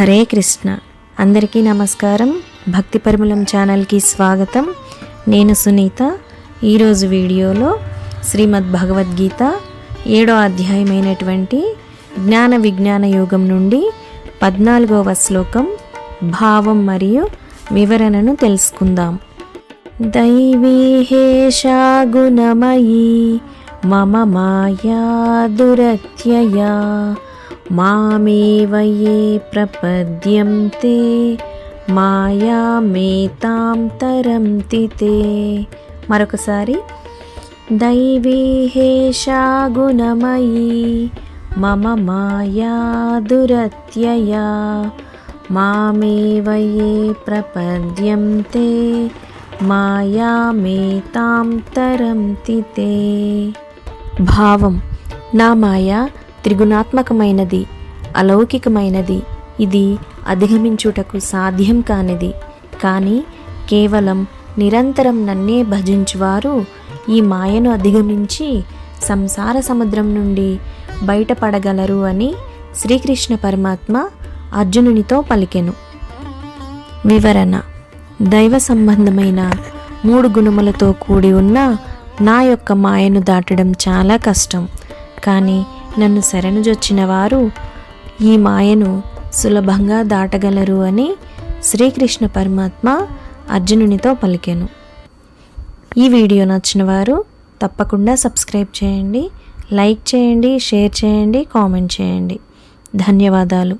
హరే కృష్ణ. అందరికీ నమస్కారం. భక్తి పరిమళం ఛానల్కి స్వాగతం. నేను సునీత. ఈరోజు వీడియోలో శ్రీమద్ భగవద్గీత ఏడో అధ్యాయమైనటువంటి జ్ఞాన విజ్ఞాన యోగం నుండి పద్నాలుగవ శ్లోకం భావం మరియు వివరణను తెలుసుకుందాం. దైవీహేషా గుణమయీ మమ మాయా దురత్యయా మామేవ ఏ ప్రపద్యంతే మాయామేతాం తరంతి తే. మరొకసారి దైవీ హేషా గుణమయీ మమ మాయా దురత్యయా. మామేవ ఏ ప్రపద్యంతే మాయామేతాం తరంతి తే. భావం నా మాయ త్రిగుణాత్మకమైనది అలౌకికమైనది. ఇది అధిగమించుటకు సాధ్యం కానిది. కానీ కేవలం నిరంతరం నన్నే భజించువారు ఈ మాయను అధిగమించి సంసార సముద్రం నుండి బయటపడగలరు అని శ్రీకృష్ణ పరమాత్మ అర్జునునితో పలికెను. వివరణ. దైవ సంబంధమైన మూడు గుణములతో కూడి ఉన్న నా యొక్క మాయను దాటడం చాలా కష్టం. కానీ నన్ను శరణుజొచ్చిన వారు ఈ మాయను సులభంగా దాటగలరు అని శ్రీకృష్ణ పరమాత్మ అర్జునునితో పలికాను. ఈ వీడియో నచ్చిన వారు తప్పకుండా సబ్స్క్రైబ్ చేయండి లైక్ చేయండి షేర్ చేయండి కామెంట్ చేయండి. ధన్యవాదాలు.